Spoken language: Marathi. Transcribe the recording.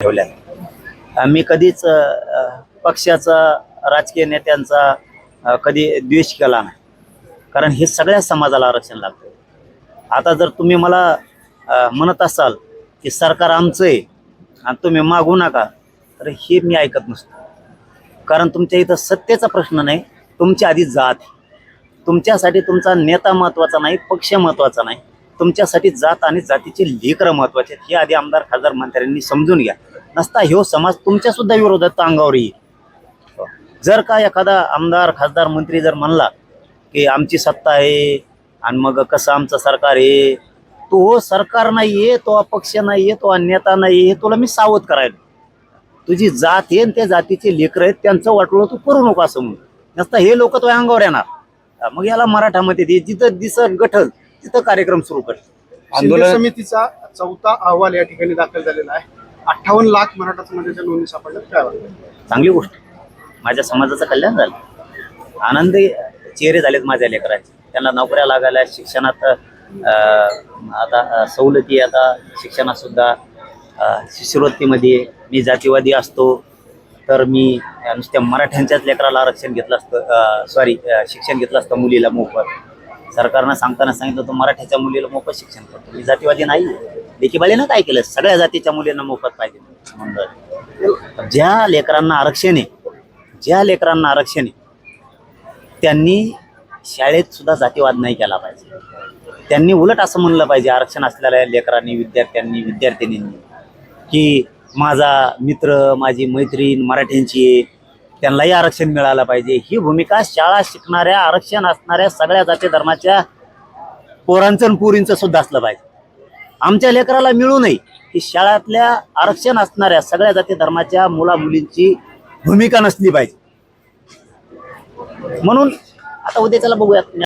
ठेवल्या. आम्ही मी कधीच पक्षाचा राजकीय नेत्यांचा कधी द्वेष केला नाही. कारण हे सगळ्या समाजाला आरक्षण लागतं. आता जर तुम्ही मला म्हणत असाल की सरकार आमचं आहे आणि तुम्ही मागू नका तर हे मी ऐकत नसतो. कारण तुमच्या इथं सत्तेचा प्रश्न नाही तुमच्या आधी जात. तुमच्यासाठी तुमचा नेता महत्त्वाचा नाही पक्ष महत्त्वाचा नाही. तुमच्यासाठी जात आणि जातीचे लेकरं महत्त्वाचे आहेत. हे आधी आमदार खासदार मंत्र्यांनी समजून घ्या. नसता ह्यो समाज तुमच्या सुद्धा विरोधात अंगावर येईल. जर का एखादा आमदार खासदार मंत्री जर म्हणला की आमची सत्ता आहे आणि मग कसं आमचं सरकार आहे तो सरकार नाहीये तो अपक्ष नाहीये तो नेता नाहीये तुला मी सावध करायला. तुझी जात आहे आणि त्या जातीचे लेकर आहेत त्यांचं वाटलं तू करू नको असं म्हणून. नसता हे लोक तो अंगावर येणार. मग याला मराठामध्ये दे जिथं दिसत गठल तिथं कार्यक्रम सुरू कर. आंदोलन समितीचा चौथा अहवाल या ठिकाणी दाखल झालेला आहे. अठ्ठावन्न लाख मराठा समाजाच्या नोंदी सापडल्या. काय वाटतं? चांगली गोष्ट. माझ्या समाजाचं कल्याण झालं. आनंदी चेहरे झालेत माझ्या लेकराचे. त्यांना नोकऱ्या लागायला शिक्षणात अं, आता सवलती आता शिक्षणात सुद्धा अं, शिष्यवृत्तीमध्ये मी जातीवादी असतो तर मी अं, नुसत्या मराठ्यांच्याच लेकराला आरक्षण घेतलं असतं सॉरी शिक्षण घेतलं असतं मुलीला मोफत. सरकारनं सांगताना सांगितलं तर मराठ्याच्या मुलीला मोफत शिक्षण करतो. मी जातीवादी नाही लेकीबाळीनं काय केलं? सगळ्या जातीच्या मुलींना मोफत पाहिजे. मंडळ ज्या लेकरांना आरक्षण आहे ज्या लेकरांना आरक्षण आहे त्यांनी शाळेत सुद्धा जातीवाद नाही केला पाहिजे. त्यांनी उलट असं म्हणलं पाहिजे आरक्षण असलेल्या लेकरांनी विद्यार्थ्यांनी विद्यार्थिनींनी की माझा मित्र माझी मैत्रीण मराठ्यांची त्यांनाही आरक्षण मिळालं पाहिजे. ही भूमिका शाळा शिकणाऱ्या आरक्षण असणाऱ्या सगळ्या जाती धर्माच्या पोरांचं पुरींचं सुद्धा असलं पाहिजे. आमच्या लेकराला मिळू नये. ही शाळातल्या आरक्षण असणाऱ्या सगळ्या जाती धर्माच्या मुला मुलींची भूमिका नसली पाहिजे. म्हणून आता उद्या त्याला बघूयात.